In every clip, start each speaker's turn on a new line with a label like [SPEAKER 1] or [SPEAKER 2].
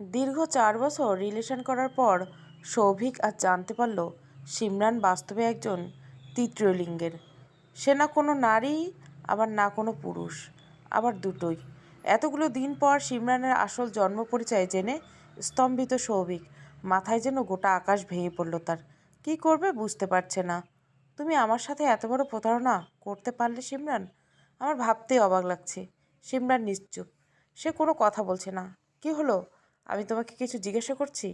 [SPEAKER 1] দীর্ঘ চার বছর রিলেশন করার পর সৌভিক আজ জানতে পারল সিমরান বাস্তবে একজন তৃতীয় লিঙ্গের সে না কোনো নারী, আবার না কোনো পুরুষ, আবার দুটোই। এতগুলো দিন পর সিমরানের আসল জন্ম পরিচয় জেনে স্তম্ভিত সৌভিক মাথায় যেন গোটা আকাশ ভেঙে পড়ল তার। কি করবে বুঝতে পারছে না। তুমি আমার সাথে এত বড় প্রতারণা করতে পারলে সিমরান? আমার ভাবতেই অবাক লাগছে। সিমরান নিশ্চুপ। সে কোনো কথা বলছে না। কি হলো? আমি তোমাকে কিছু জিজ্ঞাসা করছি?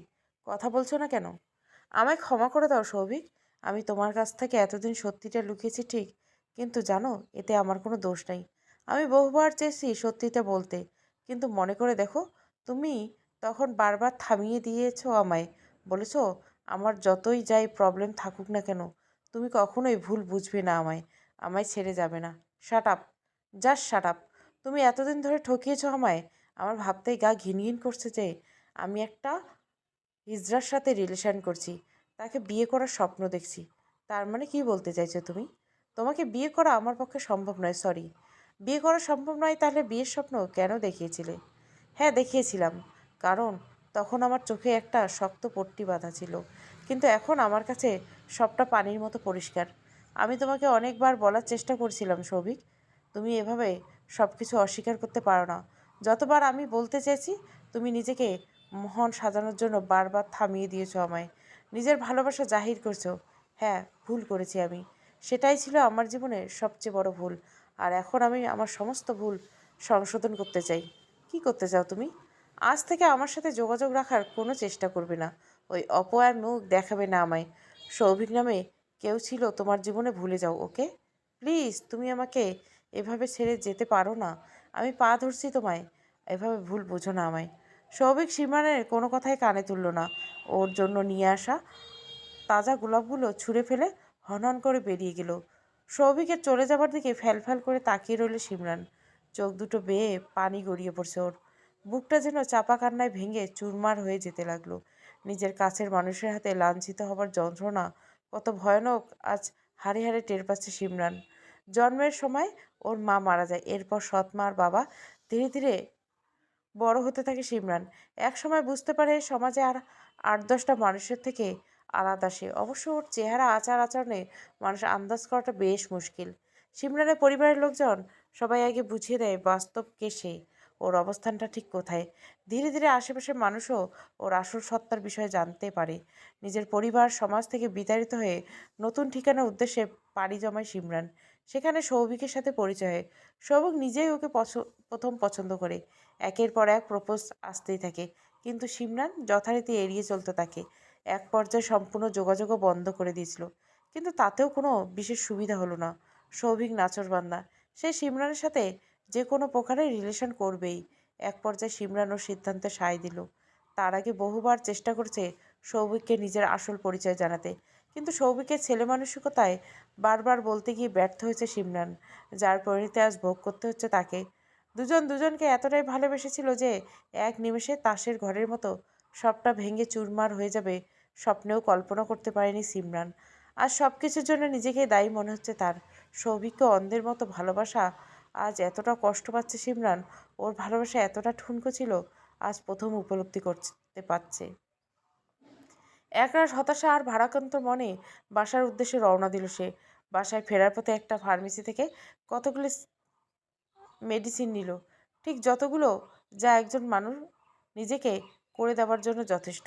[SPEAKER 1] কথা বলছো না কেন? আমায় ক্ষমা করে দাও সৌভিক। আমি তোমার কাছ থেকে এতদিন সত্যিটা লুকিয়েছি ঠিক, কিন্তু জানো, এতে আমার কোনো দোষ নেই। আমি বহুবার চেয়েছি সত্যিটা বলতে, কিন্তু মনে করে দেখো, তুমি তখন বারবার থামিয়ে দিয়েছ আমায়। বলেছ, আমার যতই যাই প্রবলেম থাকুক না কেন, তুমি কখনোই ভুল বুঝবে না আমায়। আমায় ছেড়ে যাবে না। Shut up just shut up তুমি এতদিন ধরে ঠকিয়েছো আমায় আমার ভাবতেই গা ঘিন ঘিন করছে যে আমি একটা হিজড়ার সাথে রিলেশন করছি। তাকে বিয়ে করার স্বপ্ন দেখছি। তার মানে কি বলতে চাইছো তুমি? তোমাকে বিয়ে করা আমার পক্ষে সম্ভব নয় সরি বিয়ে করা সম্ভব নয় তাহলে বিয়ের স্বপ্ন কেন দেখিয়েছিলে? হ্যাঁ দেখিয়েছিলাম। কারণ তখন আমার চোখে একটা শক্ত পট্টি বাঁধা ছিল। কিন্তু এখন আমার কাছে সবটা পানির মতো পরিষ্কার। আমি তোমাকে অনেকবার বলার চেষ্টা করছিলাম, সৌভিক। তুমি এভাবে সব কিছু অস্বীকার করতে পারো না। যতবার আমি বলতে চেয়েছি, তুমি নিজেকে মহান সাজানোর জন্য বারবার থামিয়ে দিয়েছ আমায়। নিজের ভালোবাসা জাহির করছ। হ্যাঁ ভুল করেছি আমি। সেটাই ছিল আমার জীবনের সবচেয়ে বড় ভুল। আর এখন আমি আমার সমস্ত ভুল সংশোধন করতে চাই। কি করতে চাও তুমি? আজ থেকে আমার সাথে যোগাযোগ রাখার কোনো চেষ্টা করবে না। ওই অপয়ার মুখ দেখাবে না আমায়। সৌভিক নামে কেউ ছিল, তোমার জীবনে ভুলে যাও, ওকে? প্লিজ, তুমি আমাকে এভাবে ছেড়ে যেতে পারো না। আমি পা ধরছি তোমায়। এভাবে ভুল বোঝো না আমায়। সৌভিক সীমানের কোনো কথাই কানে তুলল না। ওর জন্য নিয়ে আসা তাজা গোলাপগুলো ছুঁড়ে ফেলে হনহন করে বেরিয়ে গেল। সৌভিকের চলে যাবার দিকে ফ্যাল ফ্যাল করে তাকিয়ে রইল সিমরান। চোখ দুটো বেয়ে পানি গড়িয়ে পড়ছে ওর। বুকটা যেন চাপা কান্নায় ভেঙে চুরমার হয়ে যেতে লাগল। নিজের কাছের মানুষের হাতে লাঞ্ছিত হবার যন্ত্রণা কত ভয়ানক, আজ হাড়ে হাড়ে টের পাচ্ছে সিমরান। জন্মের সময় ওর মা মারা যায়। এরপর সৎ মা আর বাবা ধীরে ধীরে বড় হতে থাকে সিমরান এক সময় বুঝতে পারে সমাজে আর আট দশটা মানুষের থেকে আলাদা সে। অবশ্য ওর চেহারা, আচার আচরণে মানুষ আন্দাজ করাটা বেশ মুশকিল। সিমরানের পরিবারের লোকজন সবাই আগে বুঝিয়ে দেয় বাস্তব কে সে। ওর অবস্থানটা ঠিক কোথায়? ধীরে ধীরে আশেপাশের মানুষও ওর আসল সত্তার বিষয়ে জানতে পারে। নিজের পরিবার, সমাজ থেকে বিতাড়িত হয়ে নতুন ঠিকানার উদ্দেশ্যে পাড়ি জমায় সিমরান। সেখানে সৌভিকের সাথে পরিচয় হয়। সৌভিক নিজেই ওকে প্রথম পছন্দ করে। একের পর এক প্রপোজ আসতেই থাকে। কিন্তু সিমরান যথারীতি এড়িয়ে চলতে থাকে এক পর্যায়ে সম্পূর্ণ যোগাযোগও বন্ধ করে দিয়েছিল। কিন্তু তাতেও কোনো বিশেষ সুবিধা হলো না। সৌভিক নাচরবান্দা সে সিমরানের সাথে যে কোনো প্রকারে রিলেশন করবেই। এক পর্যায়ে সিমরান ওর সিদ্ধান্তে সায় দিল। তার আগে বহুবার চেষ্টা করছে সৌভিককে নিজের আসল পরিচয় জানাতে। কিন্তু সৌভিকের ছেলে মানসিকতায় বারবার বলতে গিয়ে ব্যর্থ হয়েছে সিমরান, যার পরিণতি আজ ভোগ করতে হচ্ছে তাকে। দুজন দুজনকে এতটাই ভালোবেসেছিল যে এক নিমেষে তাসের ঘরের মতো সবটা ভেঙে চুরমার হয়ে যাবে স্বপ্নেও কল্পনা করতে পারেনি সিমরান। আর সব কিছুর জন্য নিজেকে দায়ী মনে হচ্ছে তার। সৌভিককে অন্ধের মতো ভালোবাসা আজ এতটা কষ্ট পাচ্ছে সিমরান ওর ভালোবাসা এতটা ঠুনকো ছিল, আজ প্রথম উপলব্ধি করতে পারছে। একরাশ হতাশা আর ভারাক্রান্ত মনে বাসার উদ্দেশ্যে রওনা দিল সে। বাসায় ফেরার পথে একটা ফার্মেসি থেকে কতগুলি মেডিসিন নিল। ঠিক যতগুলো যা একজন মানুষ নিজেকে করে দেওয়ার জন্য যথেষ্ট।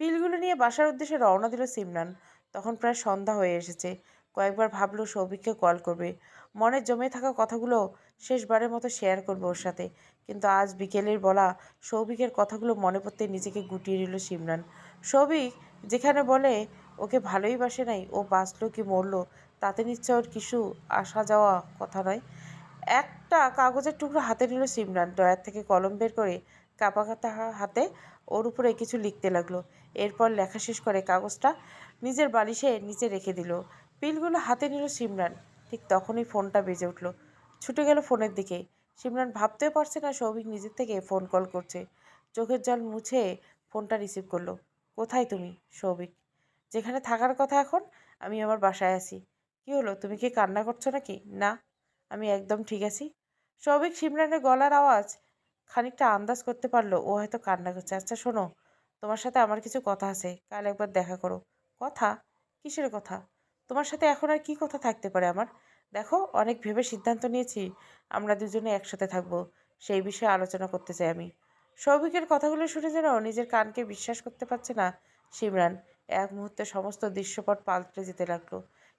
[SPEAKER 1] পিলগুলো নিয়ে বাসার উদ্দেশ্যে রওনা দিল সিমরান তখন প্রায় সন্ধ্যা হয়ে এসেছে। কয়েকবার ভাবলো সৌভিককে কল করবে। মনে জমে থাকা কথাগুলো শেষবারের মতো শেয়ার করবে ওর সাথে। কিন্তু আজ বিকেলের বলা সৌভিকের কথাগুলো মনে পড়তে নিজেকে গুটিয়ে নিল সিমরান সৌভিক যেখানে বলে, ওকে ভালোই বাসে নাই, ও বাঁচলো কি মরলো, তাতে নিশ্চয় ওর কিছু আসা যাওয়া কথা নয়। একটা কাগজের টুকরো হাতে নিল সিমরান ডয়ার থেকে কলম বের করে কাপা হাতে ওর উপরে কিছু লিখতে লাগল। এরপর লেখা শেষ করে কাগজটা নিজের বালিশে নিচে রেখে দিল। পিলগুলো হাতে নিল সিমরান। ঠিক তখনই ফোনটা বেজে উঠল। ছুটে গেল ফোনের দিকে। সিমরান ভাবতেও পারছে না সৌভিক নিজের থেকে ফোন কল করছে। চোখের জল মুছে ফোনটা রিসিভ করল। কোথায় তুমি, সৌভিক? যেখানে থাকার কথা এখন, আমি আমার বাসায় আছি। কি হলো, তুমি কি কান্না করছ নাকি? না, আমি একদম ঠিক আছি। সৌভিক সিমরানের গলার আওয়াজ খানিকটা আন্দাজ করতে পারল। ও হয়তো কান্না করছে। আচ্ছা শোনো, তোমার সাথে আমার কিছু কথা আছে। কাল একবার দেখা করো। কথা? কিসের কথা? তোমার সাথে এখন আর কি কথা থাকতে পারে আমার? দেখো, অনেক ভেবে সিদ্ধান্ত নিয়েছি, আমরা দুজনে একসাথে থাকব, সেই বিষয়ে আলোচনা করতে চাই আমি। সৌভিকের কথাগুলো শুনে যেন নিজের কানকে বিশ্বাস করতে পারছে না সিমরান এক মুহূর্তে সমস্ত দৃশ্যপট পাল্টে যেতে লাগল।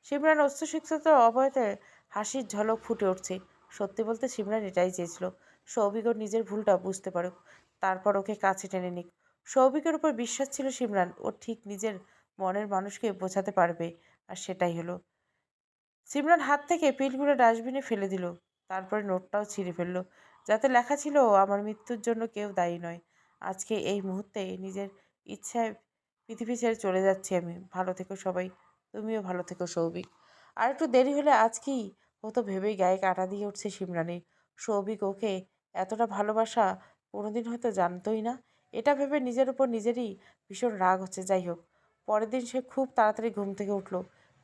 [SPEAKER 1] সিমরান অস্ত্রশিক্ষিত অবয়তে হাসির ঝলক ফুটে উঠছে। সত্যি বলতে সিমরান এটাই চেয়েছিল, সৌভিক ওর নিজের ভুলটা বুঝতে পারুক, তারপর ওকে কাছে টেনে নিক। সৌভিকের উপর বিশ্বাস ছিল সিমরান ও ঠিক নিজের মনের মানুষকে বোঝাতে পারবে। আর সেটাই হলো। সিমরান হাত থেকে পিলগুলো ডাস্টবিনে ফেলে দিল। তারপরে নোটটাও ছিঁড়ে ফেলল। যাতে লেখা ছিল, আমার মৃত্যুর জন্য কেউ দায়ী নয়। আজকে এই মুহূর্তে নিজের ইচ্ছায় পৃথিবী ছেড়ে চলে যাচ্ছি আমি। ভালো থেকো সবাই। তুমিও ভালো থেকো সৌভিক। আর একটু দেরি হলে আজকেই হতো ভেবেই গায়ে কাটা দিয়ে উঠছে সিমরানের। সৌভিক ওকে এতটা ভালোবাসা কোনোদিন হয়তো জানতোই না। এটা ভেবে নিজের উপর নিজেরই ভীষণ রাগ হচ্ছে। যাই হোক পরের দিন সে খুব তাড়াতাড়ি ঘুম থেকে উঠল।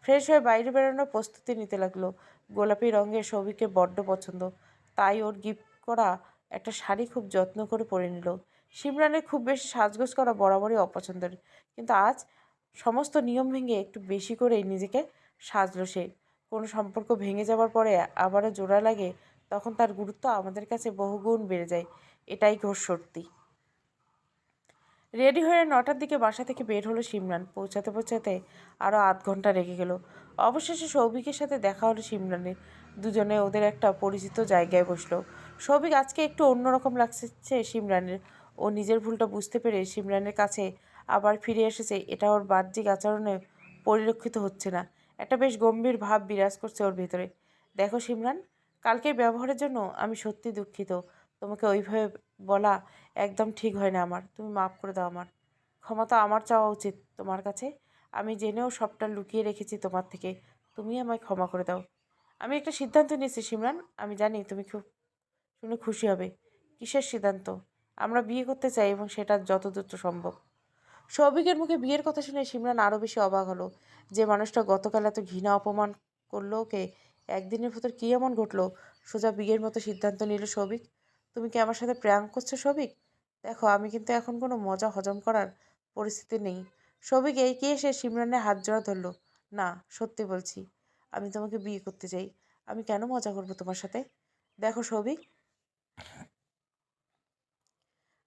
[SPEAKER 1] ফ্রেশ হয়ে বাইরে বেরোনোর প্রস্তুতি নিতে লাগল। গোলাপি রঙের সৌভিককে বড্ড পছন্দ। তাই ওর গিফট করা একটা শাড়ি খুব যত্ন করে পরে নিল। সিমরানের খুব বেশি সাজগোজ করা বরাবরই অপছন্দের। কিন্তু আজ সমস্ত নিয়ম ভেঙে একটু বেশি করেই নিজেকে সাজলো সে। কোনো সম্পর্ক ভেঙে যাওয়ার পরে আবারও জোড়া লাগে, তখন তার গুরুত্ব আমাদের কাছে বহুগুণ বেড়ে যায়। এটাই ঘোর সত্যি। রেডি হয়ে নটার দিকে বাসা থেকে বের হলো সিমরান পৌঁছাতে পৌঁছাতে আরও আধ ঘণ্টা রেগে গেল। অবশেষে সৌভিকের সাথে দেখা হলো সিমরানের দুজনে ওদের একটা পরিচিত জায়গায় বসল। সৌভিক আজকে একটু অন্যরকম লাগছে সিমরানের ও নিজের ভুলটা বুঝতে পেরে সিমরানের কাছে আবার ফিরে এসেছে। এটা ওর বাহ্যিক আচরণে পরিলক্ষিত হচ্ছে না। একটা বেশ গম্ভীর ভাব বিরাজ করছে ওর ভিতরে। দেখো সিমরান কালকের ব্যবহারের জন্য আমি সত্যি দুঃখিত। তোমাকে ওইভাবে বলা একদম ঠিক হয় না আমার। তুমি মাফ করে দাও আমার। ক্ষমা তো আমার চাওয়া উচিত তোমার কাছে। আমি জেনেও সবটা লুকিয়ে রেখেছি তোমার থেকে। তুমি আমায় ক্ষমা করে দাও। আমি একটা সিদ্ধান্ত নিয়েছি, সিমরান। আমি জানি তুমি খুব, শুনে খুশি হবে। কিসের সিদ্ধান্ত? আমরা বিয়ে করতে চাই এবং সেটা যত দ্রুত সম্ভব। সৌভিকের মুখে বিয়ের কথা শুনে সিমরান আরও বেশি অবাক হলো যে মানুষটা গতকাল এত ঘৃণা অপমান করল ওকে। একদিনের ভেতর কী এমন ঘটলো? সোজা বিয়ের মতো সিদ্ধান্ত নিল সৌভিক। তুমি কি আমার সাথে প্র্যাঙ্ক করছ সৌভিক দেখো, আমি কিন্তু এখন কোনো মজা হজম করার পরিস্থিতি নেই। সৌভিক এগিয়ে এসে সিমরানের হাত জোড়া ধরলো। না, সত্যি বলছি, আমি তোমাকে বিয়ে করতে চাই। আমি কেন মজা করব তোমার সাথে? দেখো সৌভিক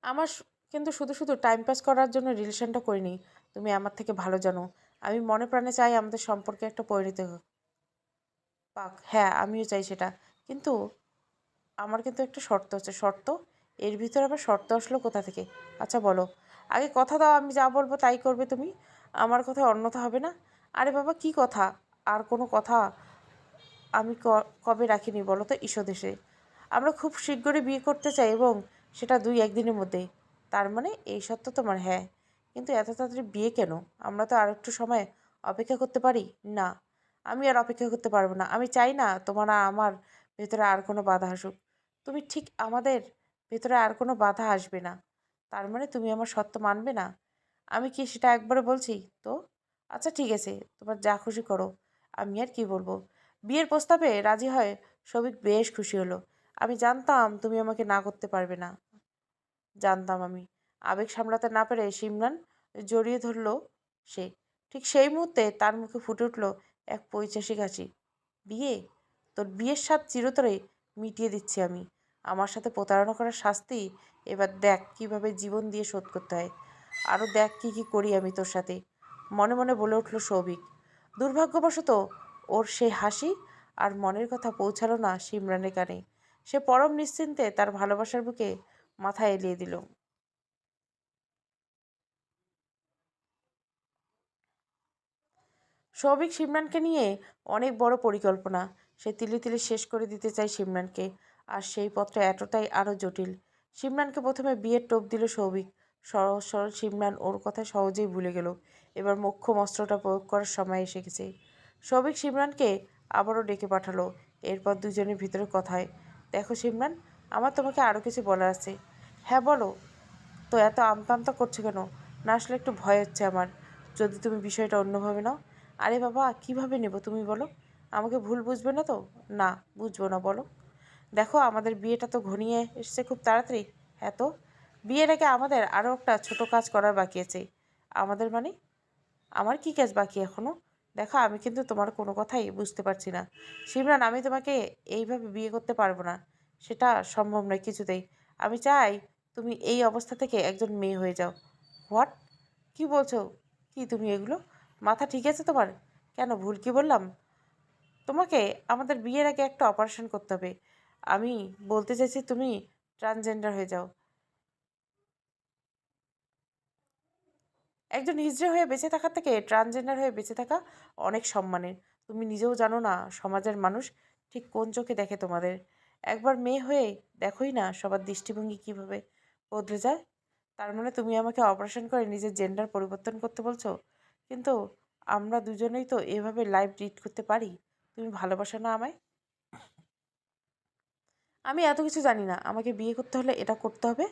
[SPEAKER 1] আমার কিন্তু শুধু শুধু টাইম পাস করার জন্য রিলেশনটা করিনি। তুমি আমার থেকে ভালো জানো। আমি মনে প্রাণে চাই আমাদের সম্পর্কে একটা পরিণতি হোক। পাক হ্যাঁ আমিও চাই সেটা। কিন্তু আমার কিন্তু একটা শর্ত আছে, শর্ত? এর ভিতরে আবার শর্ত আসলো কোথা থেকে? আচ্ছা বলো। আগে কথা দাও, আমি যা বলব তাই করবে তুমি? আমার কথা অন্যথা হবে না? আরে বাবা, কি কথা? আর কোনো কথা আমি কবে রাখিনি বলো তো ঈশদেশে আমরা খুব শীঘ্রই বিয়ে করতে চাই এবং সেটা দুই একদিনের মধ্যে। তার মানে এই সত্য তোমার হ্যাঁ। কিন্তু এত তাড়াতাড়ি বিয়ে কেন? আমরা তো আর একটু সময় অপেক্ষা করতে পারি? না। আমি আর অপেক্ষা করতে পারব না। আমি চাই না তোমার আমার ভেতরে আর কোনো বাধা আসুক। তুমি ঠিক আমাদের ভেতরে আর কোনো বাধা আসবে না। তার মানে তুমি আমার সত্য মানবে না। আমি কি সেটা একবারে বলছি? তো? আচ্ছা ঠিক আছে। তোমার যা খুশি করো। আমি আর কি বলব? বিয়ের প্রস্তাবে রাজি হয় সবিক বেশ খুশি হলো। আমি জানতাম তুমি আমাকে না করতে পারবে না। জানতাম আমি। আবেগ সামলাতে না পেরে সিমরান জড়িয়ে ধরল সে। ঠিক সেই মুহূর্তে তার মুখে ফুটে উঠল এক পৈচাসিক হাসি। বিয়ে? তোর বিয়ের স্বাদ চিরতরে মিটিয়ে দিচ্ছি আমি। আমার সাথে প্রতারণা করার শাস্তি? এবার দেখ কীভাবে জীবন দিয়ে শোধ করতে হয়। আরও দেখ কী কী করি আমি তোর সাথে। মনে মনে বলে উঠল সৌভিক। দুর্ভাগ্যবশত ওর সেই হাসি আর মনের কথা পৌঁছালো না সিমরানের কানে। সে পরম নিশ্চিন্তে তার ভালোবাসার বুকে মাথা এলিয়ে দিল। সৌভিক সিমরানকে নিয়ে অনেক বড় পরিকল্পনা। সে তিলে তিলে শেষ করে দিতে চায় সিমরানকে। আর সেই পথটা এতটাই আরও জটিল। সিমরানকে প্রথমে বিয়ের টোপ দিল সৌভিক। সরল সরল সিমরান ওর কথা সহজেই ভুলে গেল। এবার মোক্ষম অস্ত্রটা প্রয়োগ করার সময় এসে গেছে। সৌভিক সিমরানকে আবারও ডেকে পাঠালো। এরপর দুজনের ভিতরে কথায় দেখো সিমরান আমার তোমাকে আরও কিছু বলার আছে। হ্যাঁ বলো। তো এত আমতামতা করছ কেন? না আসলে একটু ভয় হচ্ছে আমার। যদি তুমি বিষয়টা অন্যভাবে নাও। আরে বাবা, কীভাবে নেব তুমি বলো? আমাকে ভুল বুঝবে না তো? না, বুঝব না, বলো। দেখো, আমাদের বিয়েটা তো ঘনিয়ে এসছে খুব তাড়াতাড়ি। হ্যাঁ তো বিয়ের আগে আমাদের আরও একটা ছোট কাজ করার বাকি আছে। আমাদের মানে? আমার কি কাজ বাকি এখনও দেখো, আমি কিন্তু তোমার কোনো কথাই বুঝতে পারছি না। সিমরান আমি তোমাকে এইভাবে বিয়ে করতে পারব না। সেটা সম্ভব নয় কিছুতেই। আমি চাই তুমি এই অবস্থা থেকে একজন মেয়ে হয়ে যাও। হোয়াট? কি বলছো? কি তুমি এগুলো? মাথা ঠিক আছে তোমার? কেন, ভুল কি বললাম? তোমাকে আমাদের বিয়ের আগে একটা অপারেশন করতে হবে। আমি বলতে চাইছি তুমি ট্রান্সজেন্ডার হয়ে যাও। একজন হিজড়ে হয়ে বেঁচে থাকার থেকে ট্রান্সজেন্ডার হয়ে বেঁচে থাকা অনেক সম্মানের। তুমি নিজেও জানো না সমাজের মানুষ ঠিক কোন চোখে দেখে তোমাদের। একবার মেয়ে হয়ে দেখোই না সবার দৃষ্টিভঙ্গি কীভাবে বদলে যায়। তার মানে তুমি আমাকে অপারেশন করে নিজের জেন্ডার পরিবর্তন করতে বলছো? কিন্তু আমরা দুজনেই তো এভাবে লাইভ রিড করতে পারি। তুমি ভালোবাসো না আমায়? আমি এত কিছু জানি না। আমাকে বিয়ে করতে হলে এটা করতে হবে।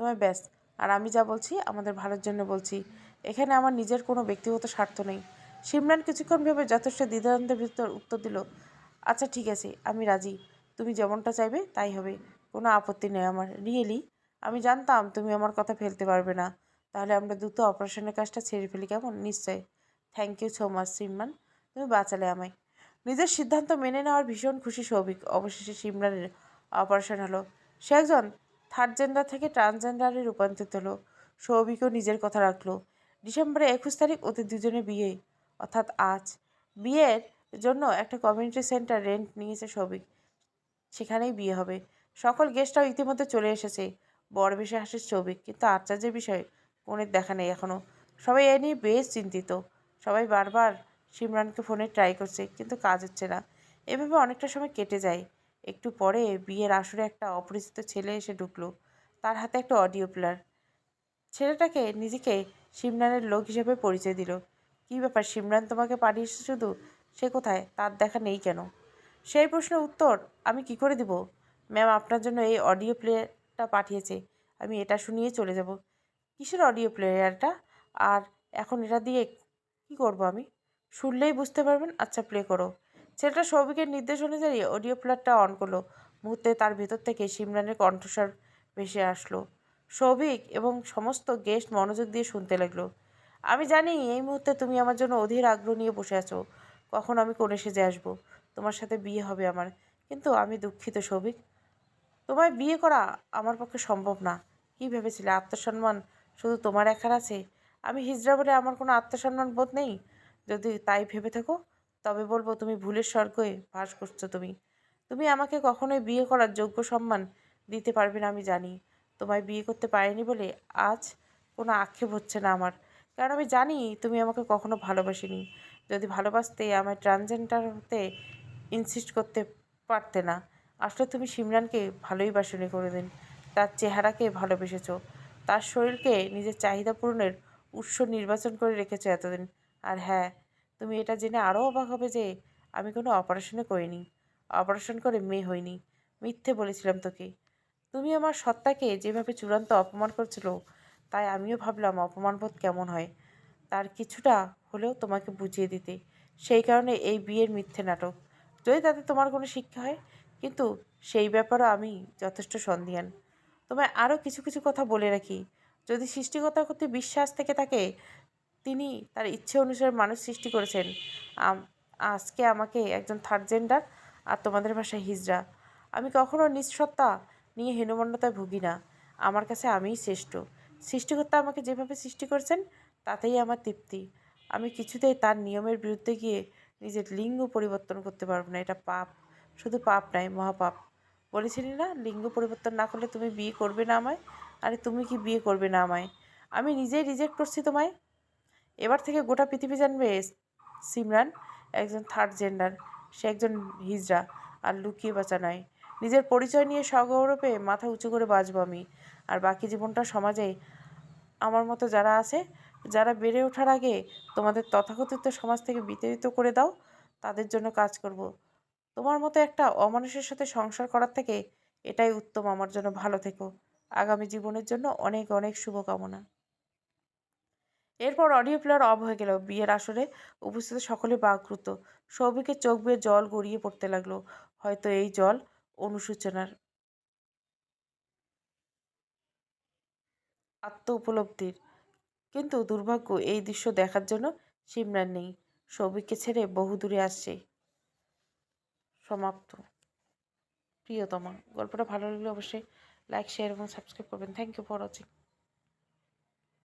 [SPEAKER 1] তোমায় ব্যাস। আর আমি যা বলছি, আমাদের ভালোর জন্য বলছি। এখানে আমার নিজের কোনো ব্যক্তিগত স্বার্থ নেই। সিমরান কিছুক্ষণ ভেবে যথেষ্ট দ্বিধান্তের ভিতর উত্তর দিল আচ্ছা ঠিক আছে, আমি রাজি। তুমি যেমনটা চাইবে, তাই হবে। কোনো আপত্তি নেই আমার। রিয়েলি, আমি জানতাম তুমি আমার কথা ফেলতে পারবে না। তাহলে আমরা দ্রুত অপারেশনের কাজটা ছেড়ে ফেলি, কেমন? নিশ্চয়। Thank you so much Simran. তুমি বাঁচালে আমায়। নিজের সিদ্ধান্ত মেনে নেওয়ার ভীষণ খুশি সৌভিক। অবশেষে সিমরানের অপারেশন হলো। সে একজন থার্ড জেন্ডার থেকে ট্রান্সজেন্ডারে রূপান্তরিত হলো। সৌভিকও নিজের কথা রাখল। ডিসেম্বরে একুশ তারিখ ওদের দুজনে বিয়ে। অর্থাৎ আজ। বিয়ের জন্য একটা কমিউনিটি সেন্টার রেন্ট নিয়েছে সৌভিক। সেখানেই বিয়ে হবে। সকল গেস্টরাও ইতিমধ্যে চলে এসেছে। বড় বেশি হাসে সৌভিক। কিন্তু আশ্চর্যের বিষয়, ফোনের দেখা নেই এখনও সবাই এ নিয়ে বেশ চিন্তিত। সবাই বারবার সিমরানকে ফোনে ট্রাই করছে, কিন্তু কাজ হচ্ছে না। এভাবে অনেকটা সময় কেটে যায়। একটু পরে বিয়ের আসরে একটা অপরিচিত ছেলে এসে ঢুকলো। তার হাতে একটা অডিও প্লেয়ার। ছেলেটাকে নিজেকে সিমরানের লোক হিসেবে পরিচয় দিল। কী ব্যাপার সিমরান তোমাকে পাঠিয়েছে শুধু? সে কোথায়? তার দেখা নেই কেন? সেই প্রশ্নের উত্তর আমি কি করে দিব? ম্যাম, আপনার জন্য এই অডিও প্লেয়ারটা পাঠিয়েছে। আমি এটা শুনিয়ে চলে যাব। কিসের অডিও প্লেয়ারটা? আর এখন এটা দিয়ে কি করব আমি? শুনলেই বুঝতে পারবেন। আচ্ছা প্লে করো। ছেলেটা সৌভিকের নির্দেশ অনুযায়ী অডিও প্লেয়ারটা অন করল। মুহূর্তে তার ভেতর থেকে সিমরানের কণ্ঠস্বর ভেসে আসলো। সৌভিক এবং সমস্ত গেস্ট মনোযোগ দিয়ে শুনতে লাগল। আমি জানি এই মুহূর্তে তুমি আমার জন্য অধীর আগ্রহ নিয়ে বসে আছো। কখন আমি কোণে সেজে আসব? তোমার সাথে বিয়ে হবে আমার। কিন্তু আমি দুঃখিত, সৌভিক। তোমায় বিয়ে করা আমার পক্ষে সম্ভব না। কী ভেবেছিলে? আত্মসম্মান শুধু তোমার একার আছে? আমি হিজড়া বলে আমার কোনো আত্মসম্মান বোধ নেই? যদি তাই ভেবে থাকো তবে বলব তুমি ভুলের স্বর্গে বাস করছ তুমি। তুমি আমাকে কখনোই বিয়ে করার যোগ্য সম্মান দিতে পারবে না, আমি জানি। তোমায় বিয়ে করতে পারিনি বলে আজ কোনো আক্ষেপ হচ্ছে না আমার। কারণ আমি জানি তুমি আমাকে কখনো ভালোবাসিনি। যদি ভালোবাসতে আমায় ট্রান্সজেন্ডার হতে ইনসিস্ট করতে পারতে না, আসলে তুমি সিমরানকে ভালোই বাসনি করে দিন। তার চেহারাকে ভালোবেসেছ। তার শরীরকে নিজের চাহিদা পূরণের উৎস নির্বাচন করে রেখেছো এতদিন। আর হ্যাঁ তুমি এটা জেনে আরও অবাক হবে যে আমি কোনো অপারেশনে করিনি। অপারেশন করে মেয়ে হইনি। মিথ্যে বলেছিলাম তোকে। তুমি আমার সত্তাকে যেভাবে চূড়ান্ত অপমান করছিল, তাই আমিও ভাবলাম অপমানবোধ কেমন হয়। তার কিছুটা হলেও তোমাকে বুঝিয়ে দিতে। সেই কারণে এই বিয়ের মিথ্যে নাটক। যদি তাতে তোমার কোনো শিক্ষা হয়, কিন্তু সেই ব্যাপারেও আমি যথেষ্ট সন্দিহান। তোমায় আরও কিছু কিছু কথা বলে রাখি। যদি সৃষ্টিকতার প্রতি বিশ্বাস থেকে থাকে তিনি তার ইচ্ছে অনুসারে মানুষ সৃষ্টি করেছেন। আজকে আমাকে একজন থার্ড জেন্ডার আর তোমাদের ভাষায় হিজড়া। আমি কখনও নিঃসত্তা নিয়ে হীনমন্যতায় ভুগি না। আমার কাছে আমিই শ্রেষ্ঠ। সৃষ্টিকর্তা আমাকে যেভাবে সৃষ্টি করেছেন, তাতেই আমার তৃপ্তি। আমি কিছুতেই তার নিয়মের বিরুদ্ধে গিয়ে নিজের লিঙ্গ পরিবর্তন করতে পারব না। এটা পাপ। শুধু পাপ নয়, মহাপাপ। বলেছিলি না, লিঙ্গ পরিবর্তন না করলে তুমি বিয়ে করবে না আমায়? আরে তুমি কি বিয়ে করবে না আমায়? আমি নিজেই রিজেক্ট করছি তোমায়। এবার থেকে গোটা পৃথিবী জানবে সিমরান একজন থার্ড জেন্ডার সে একজন হিজড়া আর লুকিয়ে বাঁচা নয়। নিজের পরিচয় নিয়ে সগৌরবে মাথা উঁচু করে বাঁচবো আমি। আর বাকি জীবনটা সমাজে আমার মতো যারা আছে, যারা বেড়ে ওঠার আগে তোমাদের তথাকথিত সমাজ থেকে বিতাড়িত করে দাও, তাদের জন্য কাজ করব। তোমার মতো একটা অমানুষের সাথে সংসার করার থেকে এটাই উত্তম। আমার জন্য ভালো থেকো। আগামী জীবনের জন্য অনেক অনেক শুভকামনা। এরপর অডিও প্লেয়ার অফ হয়ে গেল। বিয়ের আসরে উপস্থিত সকলে বাকরুত সৌভিকের চোখ বেয়ে জল গড়িয়ে পড়তে লাগল। হয়তো এই জল অনুশোচনার আত্ম উপলব্ধির। কিন্তু দুর্ভাগ্য, এই দৃশ্য দেখার জন্য সিমরান নেই। সৌভিককে ছেড়ে বহু দূরে আসছে। সমাপ্ত। প্রিয়তমা। গল্পটা ভালো লাগলে অবশ্যই লাইক শেয়ার এবং সাবস্ক্রাইব করবেন। Thank you for watching